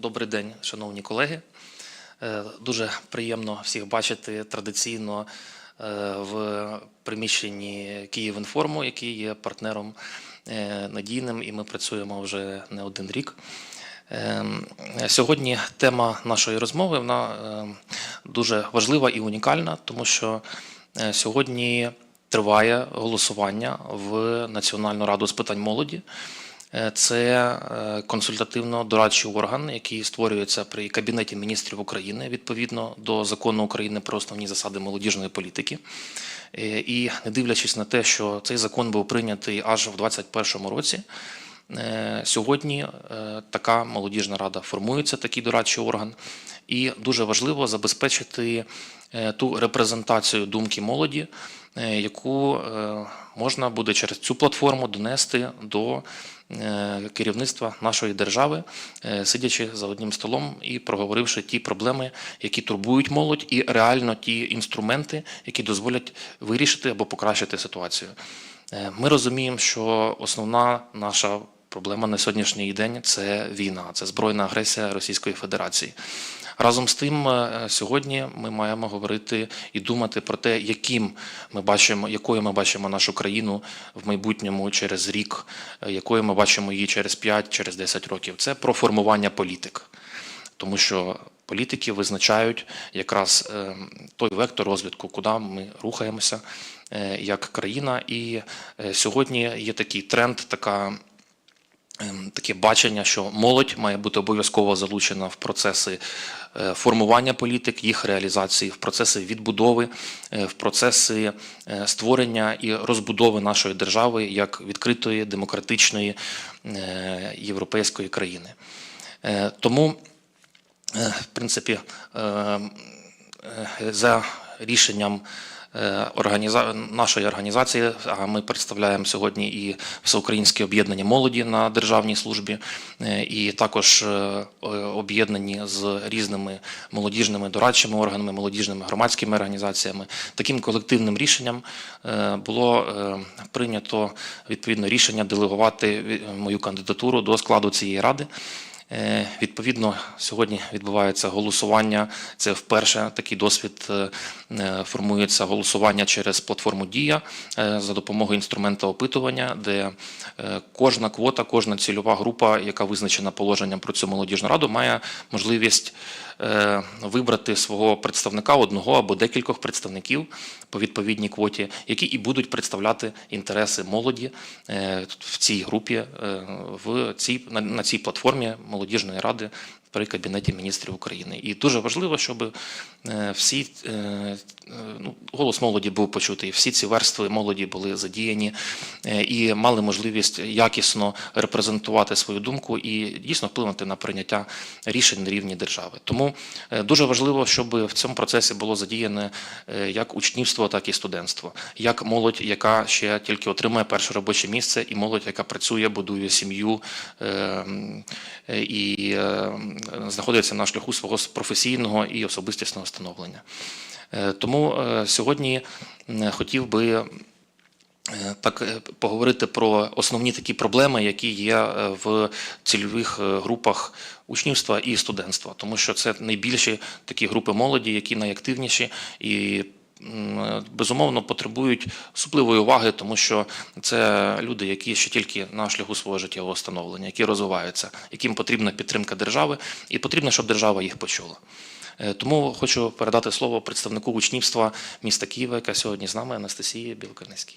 Добрий день, шановні колеги. Е, Дуже приємно всіх бачити традиційно е, в приміщенні Київінформу, який є партнером е, надійним, і ми працюємо вже не один рік. Сьогодні тема нашої розмови вона дуже важлива і унікальна, тому що сьогодні триває голосування в Національну раду з питань молоді. Е, Це е, консультативно-дорадчий орган, який створюється при Кабінеті міністрів України відповідно до закону України про основні засади молодіжної політики. Е, І не дивлячись на те, що цей закон був прийнятий аж в 2021 році. Сьогодні така молодіжна рада формується, такий дорадчий орган, і дуже важливо забезпечити ту репрезентацію думки молоді, яку можна буде через цю платформу донести до е, керівництва нашої держави, е, сидячи за одним столом і проговоривши ті проблеми, які турбують молодь, і реально ті інструменти, які дозволять вирішити або покращити ситуацію. Е, Ми розуміємо, що основна наша проблема на сьогоднішній день це війна, це збройна агресія Російської Федерації. Разом з тим, е, сьогодні ми маємо говорити і думати про те, яким ми бачимо, якою ми бачимо нашу країну в майбутньому через рік, е, якою ми бачимо її через 5, через 10 років. Це про формування політик, тому що політики визначають якраз е, той вектор розвитку, куди ми рухаємося як країна. І сьогодні є такий тренд, така таке бачення, що молодь має бути обов'язково залучена в процеси е, формування політик, їх реалізації, в процеси відбудови, е, в процеси е, створення і розбудови нашої держави як відкритої, демократичної європейської країни. Тому, в принципі, за рішенням організа... нашої організації, а ми представляємо сьогодні і Всеукраїнське об'єднання молоді на державній службі, е, і також е, об'єднані з різними молодіжними дорадчими органами, молодіжними громадськими організаціями. Таким колективним рішенням е, було е, прийнято відповідно рішення делегувати мою кандидатуру до складу цієї ради. Е, Відповідно, сьогодні відбувається голосування. Це вперше такий досвід е, е, формується голосування через платформу Дія за допомогою інструменту опитування, де кожна квота, кожна цільова група, яка визначена положенням про цю молодіжну раду, має можливість вибрати свого представника одного або декількох представників по відповідній квоті, які і будуть представляти інтереси молоді е, в цій групі, е, в цій на цій платформі молодіжної ради при кабінеті міністрів України. І дуже важливо, щоб е, всі е, е, ну, голос молоді був почутий, всі ці верстви молоді були задіяні і мали можливість якісно репрезентувати свою думку і дійсно вплинути на прийняття рішень на рівні держави. Тому дуже важливо, щоб в цьому процесі було задіяне як учнівство, так і студентство, як молодь, яка ще тільки отримує перше робоче місце, і молодь, яка працює, будує сім'ю і знаходиться на шляху свого професійного і особистісного становлення. Е, Тому е, сьогодні хотів би е, так е, поговорити про основні такі проблеми, які є е, в цільових е, групах учнівства і студентства, тому що це найбільші такі групи молоді, які найактивніші і. М, Безумовно, потребують особливої уваги, тому що це люди, які ще тільки на шляху свого життєвого становлення, які розвиваються, яким потрібна підтримка держави, і потрібно, щоб держава їх почула. Е, Тому хочу передати слово представнику учнівства міста Києва, яка сьогодні з нами Анастасії Білокарницькій.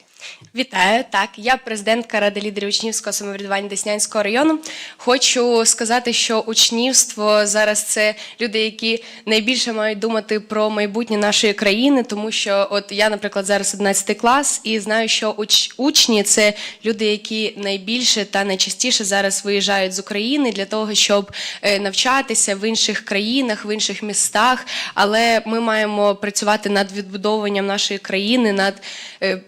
Вітаю, так, я президентка Ради лідерів учнівського самоврядування Деснянського району. Хочу сказати, що учнівство зараз це люди, які найбільше мають думати про майбутнє нашої країни, тому що от я, наприклад, зараз 11 клас і знаю, що уч- учні це люди, які найбільше та найчастіше зараз виїжджають з України для того, щоб е, навчатися в інших країнах, в інших містах. Але ми маємо працювати над відбудовуванням нашої країни, над е,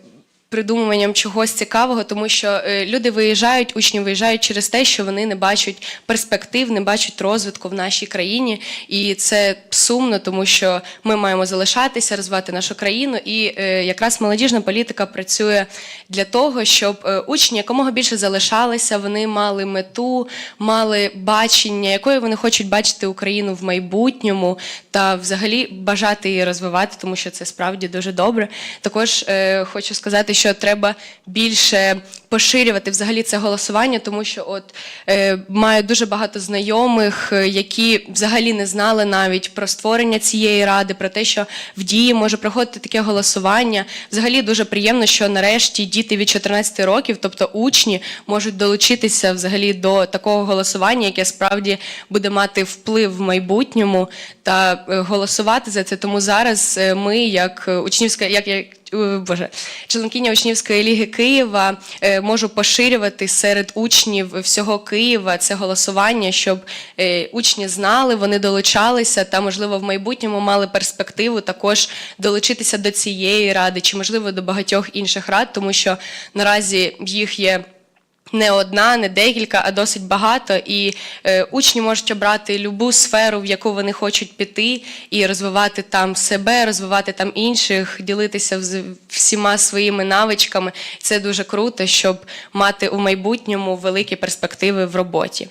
придумуванням чогось цікавого, тому що е, люди виїжджають, учні виїжджають через те, що вони не бачать перспектив, не бачать розвитку в нашій країні, і це сумно, тому що ми маємо залишатися, розвивати нашу країну. І е, якраз молодіжна політика працює для того, щоб е, учні якомога більше залишалися, вони мали мету, мали бачення, якою вони хочуть бачити Україну в майбутньому, та взагалі бажати її розвивати, тому що це справді дуже добре. Також хочу сказати, що треба більше поширювати взагалі це голосування, тому що от е, маю дуже багато знайомих, е, які взагалі не знали навіть про створення цієї ради, про те, що в дії може проходити таке голосування. Взагалі дуже приємно, що нарешті діти від 14 років, тобто учні, можуть долучитися взагалі до такого голосування, яке справді буде мати вплив в майбутньому та е, голосувати за це. Тому зараз е, ми, як учнівська, як, як Боже, членкиня учнівської ліги Києва, е, можу поширювати серед учнів всього Києва це голосування, щоб е, учні знали, вони долучалися та, можливо, в майбутньому мали перспективу також долучитися до цієї ради, чи можливо до багатьох інших рад, тому що наразі їх є. Не одна, не декілька, а досить багато. І е, учні можуть обрати любу сферу, в яку вони хочуть піти, і розвивати там себе, розвивати там інших, ділитися вз- всіма своїми навичками. Це дуже круто, щоб мати у майбутньому великі перспективи в роботі.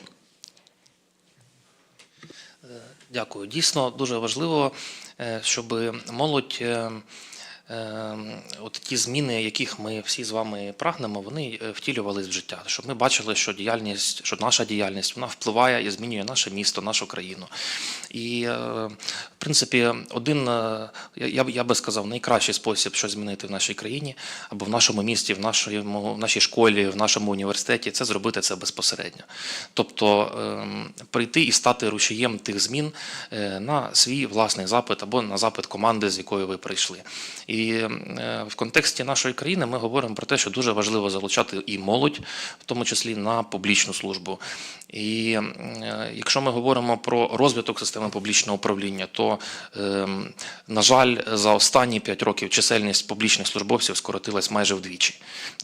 Дякую. Дійсно дуже важливо, е, щоб молодь. Е, е, От ті зміни, яких ми всі з вами прагнемо, вони е, втілювались в життя. Щоб ми бачили, що діяльність, що наша діяльність вона впливає і змінює наше місто, нашу країну. І е, в принципі, один е, я, я би сказав, найкращий спосіб, що змінити в нашій країні або в нашому місті, в нашому в нашій школі, в нашому університеті, це зробити це безпосередньо. Тобто ем, прийти і стати рушієм тих змін на свій власний запит або на запит команди, з якою ви прийшли. Е, в контексті нашої країни ми говоримо про те, що дуже важливо залучати і молодь, в тому числі на публічну службу. І е, якщо ми говоримо про розвиток системи публічного управління, то, ем, на жаль, за останні 5 років чисельність публічних службовців скоротилась майже вдвічі.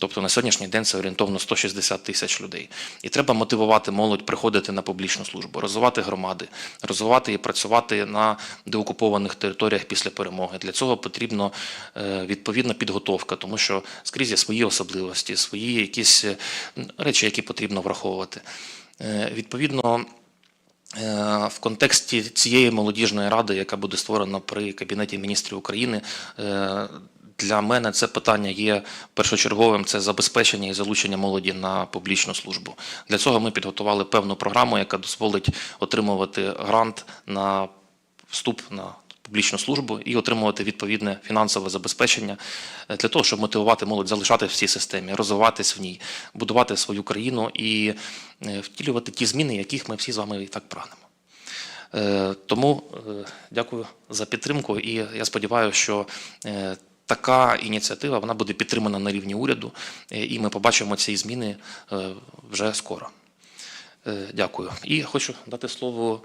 Тобто на сьогоднішній день це орієнтовно 160 тисяч людей. І треба мотивувати молодь приходити на публічну службу, розвивати громади, розвивати і працювати на деокупованих територіях після перемоги. Для цього потрібно е, відповідна підготовка, тому що скрізь є свої особливості, свої якісь речі, які потрібно враховувати. Е, Відповідно, Е, в контексті цієї молодіжної ради, яка буде створена при Кабінеті міністрів України, е, для мене це питання є першочерговим. Це забезпечення і залучення молоді на публічну службу. Для цього ми підготували певну програму, яка дозволить отримувати грант на вступ на публічну службу і отримувати відповідне фінансове забезпечення е, для того, щоб мотивувати молодь залишатися в цій системі, розвиватись в ній, будувати свою країну і е, втілювати ті зміни, яких ми всі з вами і так прагнемо. Е, Тому дякую за підтримку, і я сподіваюся, що така ініціатива вона буде підтримана на рівні уряду, і ми побачимо ці зміни вже скоро. Дякую. І хочу дати слово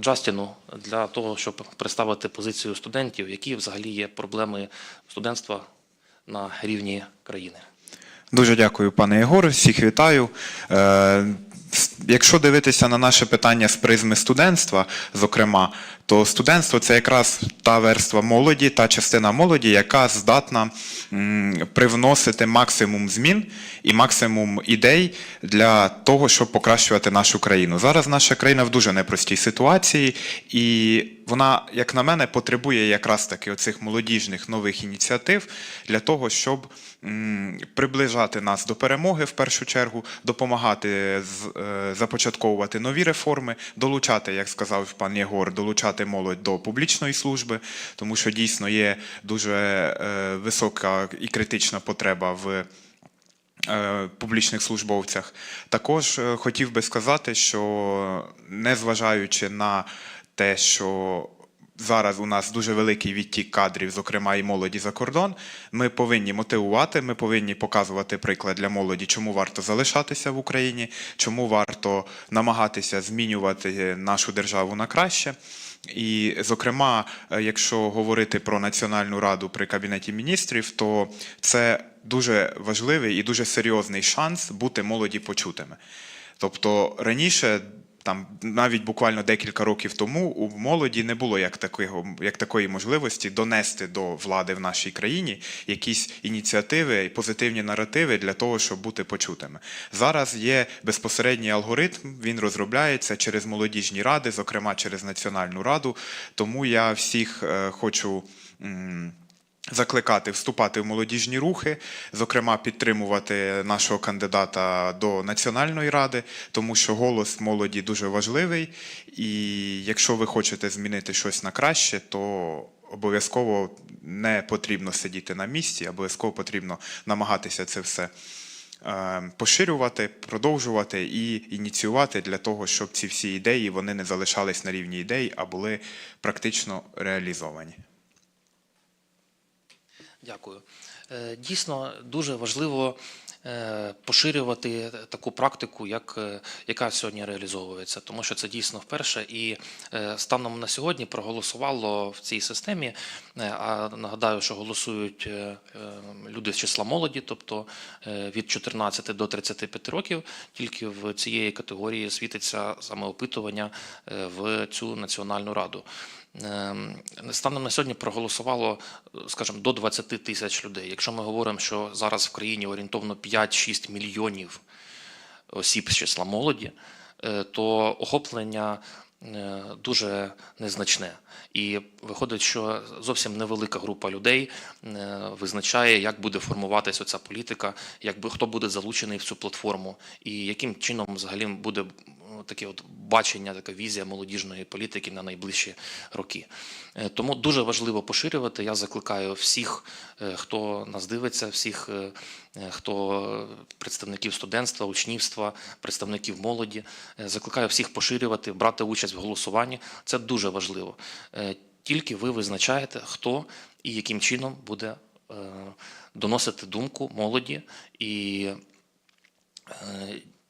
Джастіну для того, щоб представити позицію студентів, які взагалі є проблеми студентства на рівні країни. Дуже дякую, пане Єгоре. Всіх вітаю. Якщо дивитися на наше питання з призми студентства, зокрема, то студентство це якраз та верства молоді, та частина молоді, яка здатна привносити максимум змін і максимум ідей для того, щоб покращувати нашу країну. Зараз наша країна в дуже непростій ситуації, і вона, як на мене, потребує якраз таки оцих молодіжних нових ініціатив для того, щоб приближати нас до перемоги в першу чергу, допомагати е, започатковувати нові реформи, долучати, як сказав пан Єгор, долучати молодь до публічної служби, тому що дійсно є дуже е, висока і критична потреба в е, публічних службовцях. Також хотів би сказати, що незважаючи на те, що зараз у нас дуже великий відтік кадрів, зокрема і молоді за кордон, ми повинні мотивувати, ми повинні показувати приклад для молоді, чому варто залишатися в Україні, чому варто намагатися змінювати нашу державу на краще. І, зокрема, якщо говорити про Національну раду при Кабінеті міністрів, то це дуже важливий і дуже серйозний шанс бути молоді почутими. Тобто раніше, там навіть буквально декілька років тому, у молоді не було як такого, як такої можливості донести до влади в нашій країні якісь ініціативи і позитивні наративи для того, щоб бути почутими. Зараз є безпосередній алгоритм, він розробляється через молодіжні ради, зокрема через Національну раду. Тому я всіх е, хочу. Закликати вступати в молодіжні рухи, зокрема підтримувати нашого кандидата до Національної ради, тому що голос молоді дуже важливий. І якщо ви хочете змінити щось на краще, то обов'язково не потрібно сидіти на місці, обов'язково потрібно намагатися це все е, поширювати, продовжувати і ініціювати для того, щоб ці всі ідеї вони не залишались на рівні ідей, а були практично реалізовані. Дякую. Е, Дійсно, дуже важливо е, поширювати таку практику, як, е, яка сьогодні реалізовується, тому що це дійсно вперше. І станом на сьогодні проголосувало в цій системі. А нагадаю, що голосують люди з числа молоді, тобто від 14 до 35 років. Тільки в цієї категорії світиться саме опитування в цю національну раду. Ем, Станом на сьогодні проголосувало, скажімо, до 20 тисяч людей. Якщо ми говоримо, що зараз в країні орієнтовно 5-6 мільйонів осіб з числа молоді, е, то охоплення е, дуже незначне. І виходить, що зовсім невелика група людей е, визначає, як буде формуватися ця політика, як хто буде залучений в цю платформу, і яким чином взагалі буде таке от бачення, така візія молодіжної політики на найближчі роки. Е, Тому дуже важливо поширювати. Я закликаю всіх, е, хто нас дивиться, всіх, е, хто представників студентства, учнівства, представників молоді. Закликаю всіх поширювати, брати участь в голосуванні. Це дуже важливо. Тільки ви визначаєте, хто і яким чином буде доносити думку молоді і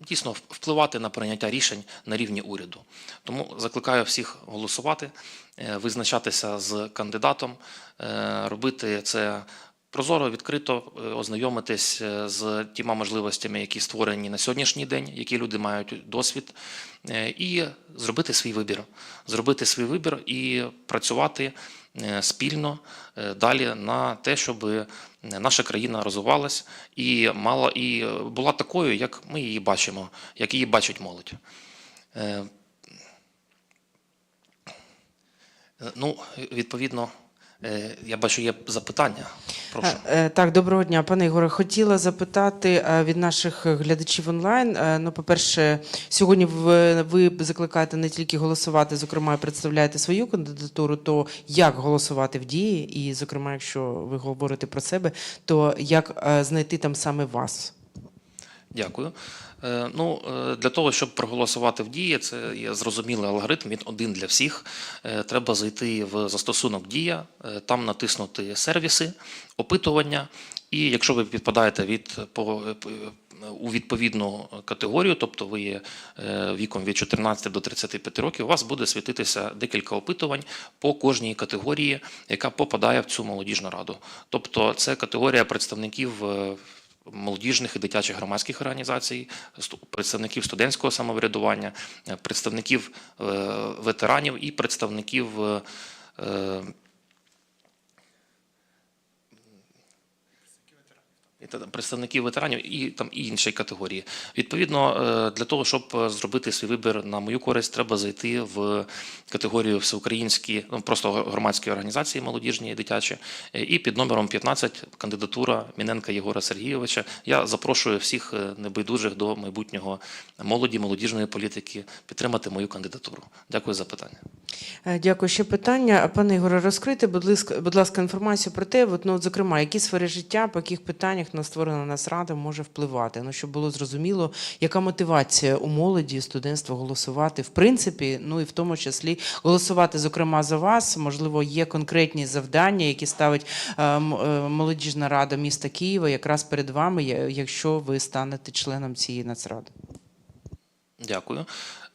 дійсно впливати на прийняття рішень на рівні уряду. Тому закликаю всіх голосувати, е, визначатися з кандидатом, е, робити це. Прозоро, відкрито е, ознайомитись з тіма можливостями, які створені на сьогоднішній день, які люди мають досвід, і зробити свій вибір. Зробити свій вибір і працювати спільно далі на те, щоб наша країна розвивалась і мала і була такою, як ми її бачимо, як її бачить молодь. Е, Ну, відповідно, е, я бачу, є запитання. Прошу. Е, е, Так, доброго дня, пане Ігоре. Хотіла запитати е, від наших глядачів онлайн. Ну, по-перше, сьогодні ви, закликаєте не тільки голосувати, зокрема, представляєте свою кандидатуру, то як голосувати в дії? І, зокрема, якщо ви говорите про себе, то як знайти там саме вас? Дякую. Е, Ну, е, для того, щоб проголосувати в дії, це є зрозумілий алгоритм, він один для всіх. Е, Треба зайти в застосунок Дія, там натиснути сервіси, опитування. І якщо ви підпадаєте від по, у відповідну категорію, тобто ви є віком від 14 до 35 років, у вас буде світитися декілька опитувань по кожній категорії, яка попадає в цю молодіжну раду. Тобто, це категорія представників. Е, молодіжних і дитячих громадських організацій, представників студентського самоврядування, е, представників е, ветеранів і представників е, е, і та- представників ветеранів і там і іншої категорії. Відповідно, е, для того, щоб е, зробити свій вибір на мою користь, треба зайти в категорію всеукраїнські, ну просто громадські організації молодіжні і дитячі, е, і під номером 15 кандидатура Міненка Єгора Сергійовича. Я запрошую всіх небайдужих до майбутнього молоді, молодіжної політики підтримати мою кандидатуру. Дякую за питання. Дякую. Ще питання. Пане Ігоре, розкрийте, будь ласка, будь ласка, інформацію про те, от, ну, от, зокрема, які сфери життя, по яких питаннях на створена нас рада може впливати. Ну, щоб було зрозуміло, яка мотивація у молоді, студентства голосувати, в принципі, ну і в тому числі голосувати, зокрема, за вас. Можливо, є конкретні завдання, які ставить е, е, молодіжна рада міста Києва якраз перед вами, якщо ви станете членом цієї нацради. Дякую.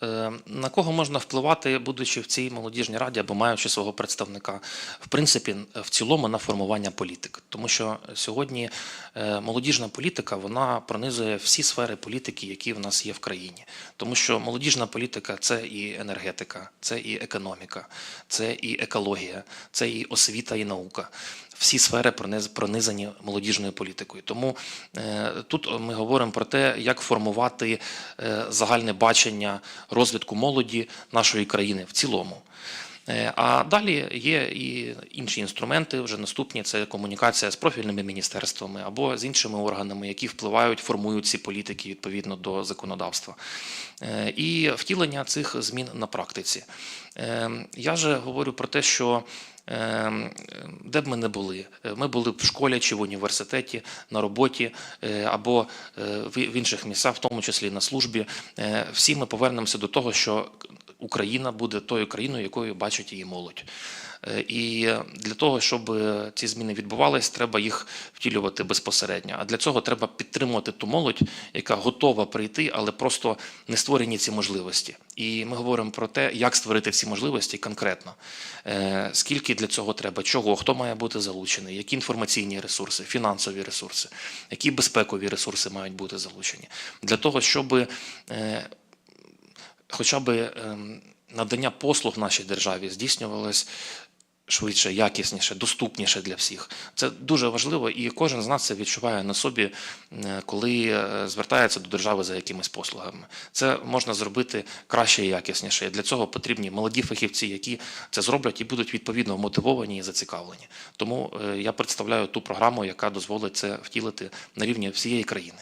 Е, На кого можна впливати, будучи в цій молодіжній раді або маючи свого представника? В принципі, в цілому на формування політик. Тому що сьогодні е, молодіжна політика вона пронизує всі сфери політики, які в нас є в країні. Тому що молодіжна політика це і енергетика, це і економіка, це і екологія, це і освіта і наука. Всі сфери пронизані молодіжною політикою. Тому е, тут ми говоримо про те, як формувати е, загальне бачення розвитку молоді нашої країни в цілому. Е, А далі є і інші інструменти, вже наступні це комунікація з профільними міністерствами або з іншими органами, які впливають, формують ці політики відповідно до законодавства. Е, І втілення цих змін на практиці. Е, Я же говорю про те, що е, де б ми не були, е, ми були б в школі чи в університеті, на роботі е, або е, в інших місцях, в тому числі на службі, всі ми повернемося до того, що Україна буде тою країною, якою бачить її молодь. Е, І для того, щоб ці зміни відбувались, треба їх втілювати безпосередньо. А для цього треба підтримувати ту молодь, яка готова прийти, але просто не створені ці можливості. І ми говоримо про те, як створити ці можливості конкретно. Е, Скільки для цього треба, чого, хто має бути залучений, які інформаційні ресурси, фінансові ресурси, які безпекові ресурси мають бути залучені. Для того, щоб е, хоча б ем, надання послуг нашій державі здійснювалось швидше, якісніше, доступніше для всіх. Це дуже важливо, і кожен з нас це відчуває на собі, е, коли е, звертається до держави за якимись послугами. Це можна зробити краще і якісніше. Для цього потрібні молоді фахівці, які це зроблять і будуть відповідно мотивовані і зацікавлені. Тому е, я представляю ту програму, яка дозволить це втілити на рівні всієї країни.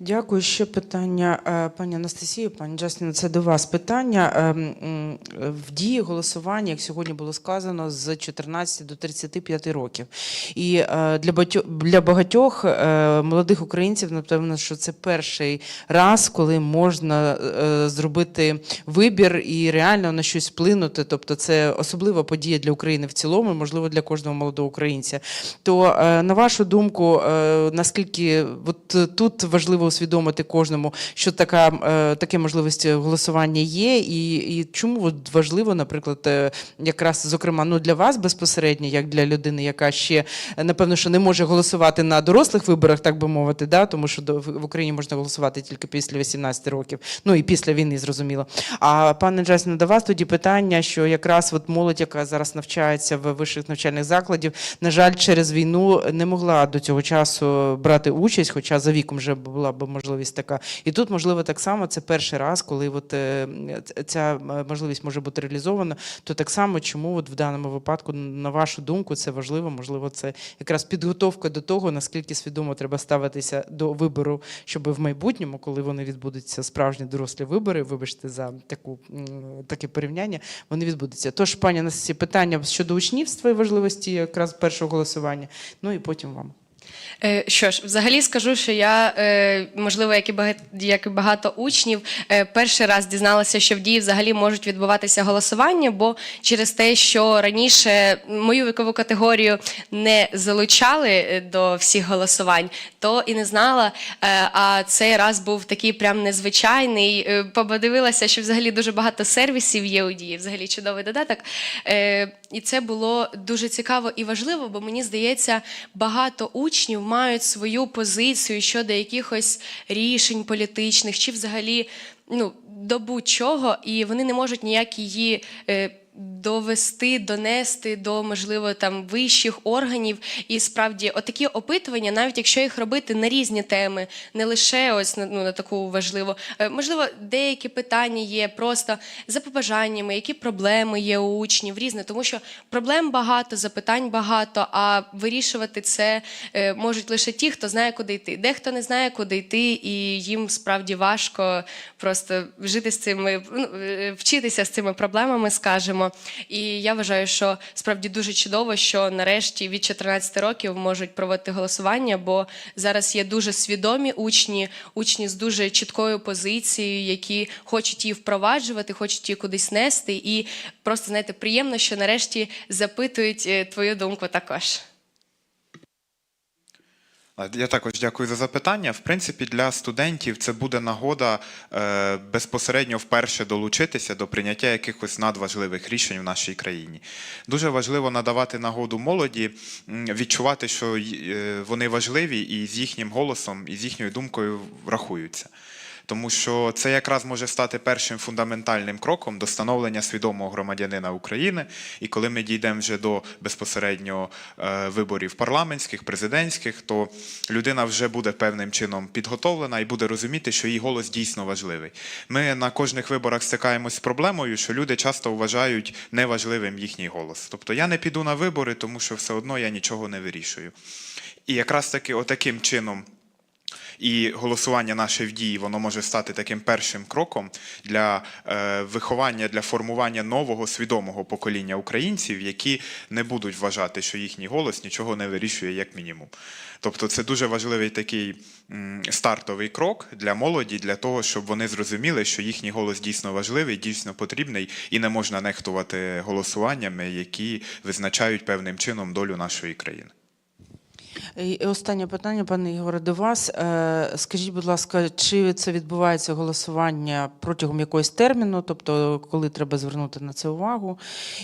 Дякую. Ще питання, е, пані Анастасію, пані Джастіна, це до вас питання. Ем, В дії голосування, як сьогодні було сказано, з 14 до 35 років. І е, для багатьох, е, молодих українців, напевно, що це перший раз, коли можна е, зробити вибір і реально на щось вплинути. Тобто, це особлива подія для України в цілому, можливо, для кожного молодого українця. То е, на вашу думку, е, наскільки от е, тут важливо усвідомити кожному, що така е, таке можливість голосування є, і, і чому важливо, наприклад, е, якраз зокрема ну для вас безпосередньо, як для людини, яка ще е, напевно, що не може голосувати на дорослих виборах, так би мовити, да, тому що в Україні можна голосувати тільки після 18 років, ну і після війни, зрозуміло. А пане Джасіне, до вас тоді питання, що якраз от молодь, яка зараз навчається в вищих навчальних закладів, на жаль, через війну не могла до цього часу брати участь, хоча за віком вже була б можливість така. І тут, можливо, так само це перший раз, коли от, е, ця е, можливість може бути реалізована, то так само, чому от в даному випадку, на вашу думку, це важливо? Можливо, це якраз підготовка до того, наскільки свідомо треба ставитися до вибору, щоб в майбутньому, коли вони відбудуться справжні дорослі вибори, вибачте за таку таке порівняння, вони відбудуться. Тож, пані Анастасія, питання щодо учнівства і важливості якраз першого голосування. Ну і потім вам. Е, Що ж, взагалі скажу, що я, е, можливо, як і багато, як і багато учнів, е, перший раз дізналася, що в дії взагалі можуть відбуватися голосування, бо через те, що раніше мою вікову категорію не залучали до всіх голосувань, то і не знала. А цей раз був такий прям незвичайний. Подивилася, що взагалі дуже багато сервісів є у дії, взагалі чудовий додаток. Е, І це було дуже цікаво і важливо, бо мені здається, багато учнів мають свою позицію щодо якихось рішень політичних чи взагалі ну, до будь-чого, і вони не можуть ніяк її. Довести, донести до можливо там вищих органів, і справді отакі опитування, навіть якщо їх робити на різні теми, не лише ось на, ну, на таку важливу, е, можливо, деякі питання є просто за побажаннями, які проблеми є у учнів, різне, тому що проблем багато, запитань багато, а вирішувати це е, можуть лише ті, хто знає, куди йти. Дехто не знає, куди йти, і їм справді важко просто жити з цими, ну, е, вчитися з цими проблемами, скажімо. І я вважаю, що справді дуже чудово, що нарешті від 14 років можуть проводити голосування, бо зараз є дуже свідомі учні, учні з дуже чіткою позицією, які хочуть її впроваджувати, хочуть її кудись нести. І просто знаєте, приємно, що нарешті запитують е, твою думку також. Я також дякую за запитання. В принципі, для студентів це буде нагода е, безпосередньо вперше долучитися до прийняття якихось надважливих рішень в нашій країні. Дуже важливо надавати нагоду молоді відчувати, що е, вони важливі і з їхнім голосом, і з їхньою думкою рахуються. Тому що це якраз може стати першим фундаментальним кроком до становлення свідомого громадянина України. І коли ми дійдемо вже до безпосередньо е, виборів парламентських, президентських, то людина вже буде певним чином підготовлена і буде розуміти, що її голос дійсно важливий. Ми на кожних виборах стикаємось з проблемою, що люди часто вважають неважливим їхній голос. Тобто я не піду на вибори, тому що все одно я нічого не вирішую. І якраз таки отаким чином. І голосування наше в дії воно може стати таким першим кроком для е, виховання, для формування нового свідомого покоління українців, які не будуть вважати, що їхній голос нічого не вирішує, як мінімум. Тобто, це дуже важливий такий стартовий крок для молоді, для того, щоб вони зрозуміли, що їхній голос дійсно важливий, дійсно потрібний, і не можна нехтувати голосуваннями, які визначають певним чином долю нашої країни. І останнє питання, пане Ігоре, до вас. Е, Скажіть, будь ласка, чи це відбувається голосування протягом якогось терміну, тобто коли треба звернути на це увагу?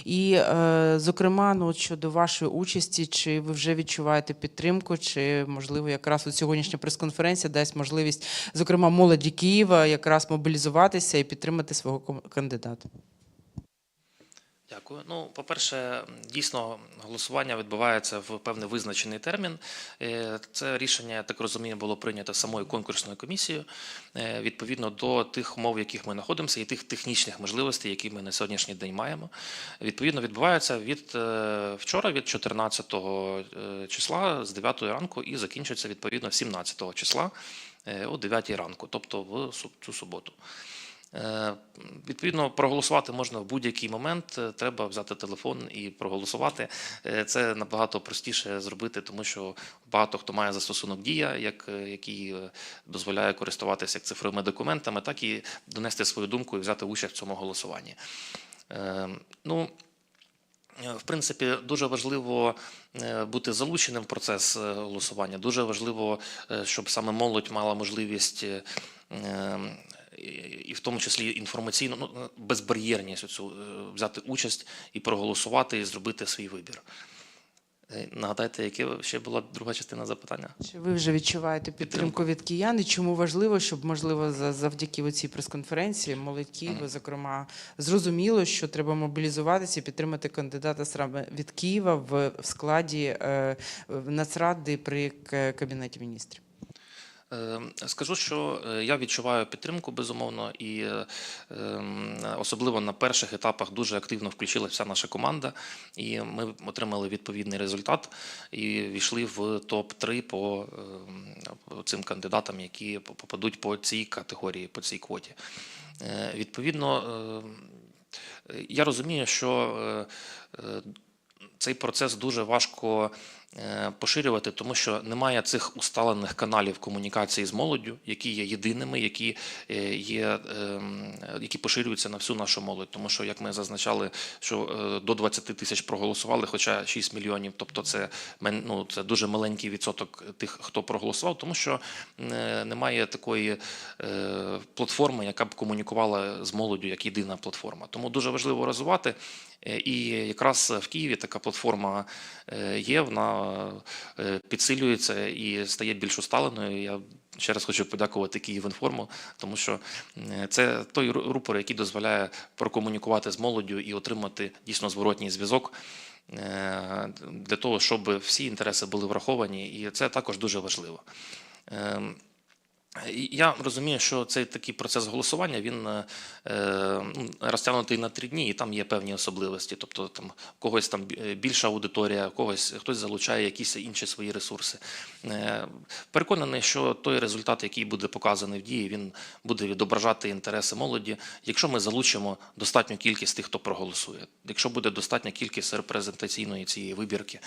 І, е, зокрема, ну, щодо вашої участі, чи ви вже відчуваєте підтримку, чи можливо якраз от сьогоднішня прес-конференція дасть можливість, зокрема, молоді Києва якраз мобілізуватися і підтримати свого кандидата? Дякую. Ну, по-перше, дійсно голосування відбувається в певний визначений термін. Е, Це рішення, я так розумію, було прийнято самою конкурсною комісією е, відповідно до тих умов, в яких ми знаходимося, і тих технічних можливостей, які ми на сьогоднішній день маємо. Відповідно, відбувається від е, вчора, від 14 е, числа з 9 ранку, і закінчується відповідно 17 числа о 9 ранку, тобто в цю суботу. Е, Відповідно, проголосувати можна в будь-який момент. Е, Треба взяти телефон і проголосувати. Е, Це набагато простіше зробити, тому що багато хто має застосунок дія, як, який дозволяє користуватися як цифровими документами, так і донести свою думку і взяти участь в цьому голосуванні. Ну, В принципі, дуже важливо бути залученим в процес голосування. Дуже важливо, щоб саме молодь мала можливість, і в тому числі інформаційно, ну, е, безбар'єрність цю взяти участь і проголосувати, і зробити свій вибір. Е, Нагадайте, яка ще була друга частина запитання? Чи ви вже відчуваєте підтримку від киян? І чому важливо, щоб можливо за- завдяки цій прес-конференції молодь Києва, зокрема, зрозуміло, що треба мобілізуватися і підтримати кандидата саме від Києва в, складі е, Нацради при кабінеті міністрів? Е, Скажу, що е, я відчуваю підтримку безумовно, і е, ем, особливо на перших етапах дуже активно включилася вся наша команда, і ми отримали відповідний результат і війшли в топ 3 по ем, цим кандидатам, які попадуть по цій категорії, по цій квоті. Е, Відповідно, я розумію, що цей процес дуже важко е, поширювати, тому що немає цих усталених каналів комунікації з молоддю, які є єдиними, які е, є, ем, які поширюються на всю нашу молодь. Тому що, як ми зазначали, що е, до 20 тисяч проголосували, хоча 6 мільйонів, тобто це ну, це дуже маленький відсоток тих, хто проголосував, тому що немає такої платформи, яка б комунікувала з молоддю як єдина платформа. Тому дуже важливо розвивати. Е, І якраз в Києві така платформа е, є, вона е, підсилюється і стає більш усталеною. Я ще раз хочу подякувати Київінформу, тому що це той рупор, який дозволяє прокомунікувати з молоддю і отримати дійсно зворотній зв'язок. Для того, щоб всі інтереси були враховані, і це також дуже важливо. Я розумію, що цей такий процес голосування він е, е, ну, розтягнутий на три дні, і там є певні особливості. Тобто там когось там більша аудиторія, когось хтось залучає якісь інші свої ресурси. Е, Переконаний, що той результат, який буде показаний в дії, він буде відображати інтереси молоді. Якщо ми залучимо достатню кількість тих, хто проголосує, якщо буде достатня кількість репрезентаційної цієї вибірки,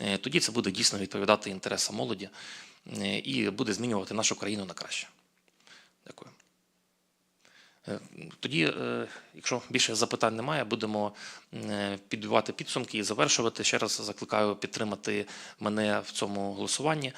е, тоді це буде дійсно відповідати інтересам молоді е, і буде змінювати нашу країну на краще. Дякую. Е, Тоді, е, якщо більше запитань немає, будемо е, підбивати підсумки і завершувати. Ще раз закликаю підтримати мене в цьому голосуванні.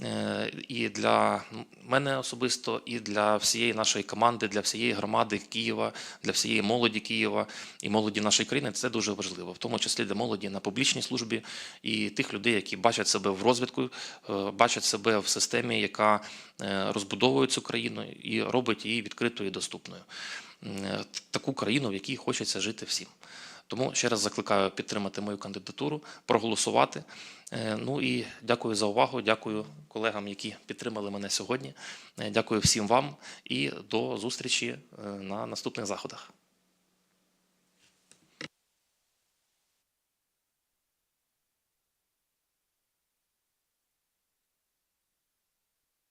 Е, І для мене особисто, і для всієї нашої команди, для всієї громади Києва, для всієї молоді Києва і молоді нашої країни це дуже важливо, в тому числі для молоді на публічній службі і тих людей, які бачать себе в розвитку, е, бачать себе в системі, яка е, розбудовує цю країну і робить її відкритою і доступною. Е, Таку країну, в якій хочеться жити всім. Тому ще раз закликаю підтримати мою кандидатуру, проголосувати. Е, Ну і дякую за увагу. Дякую колегам, які підтримали мене сьогодні. Е, Дякую всім вам і до зустрічі е, на наступних заходах.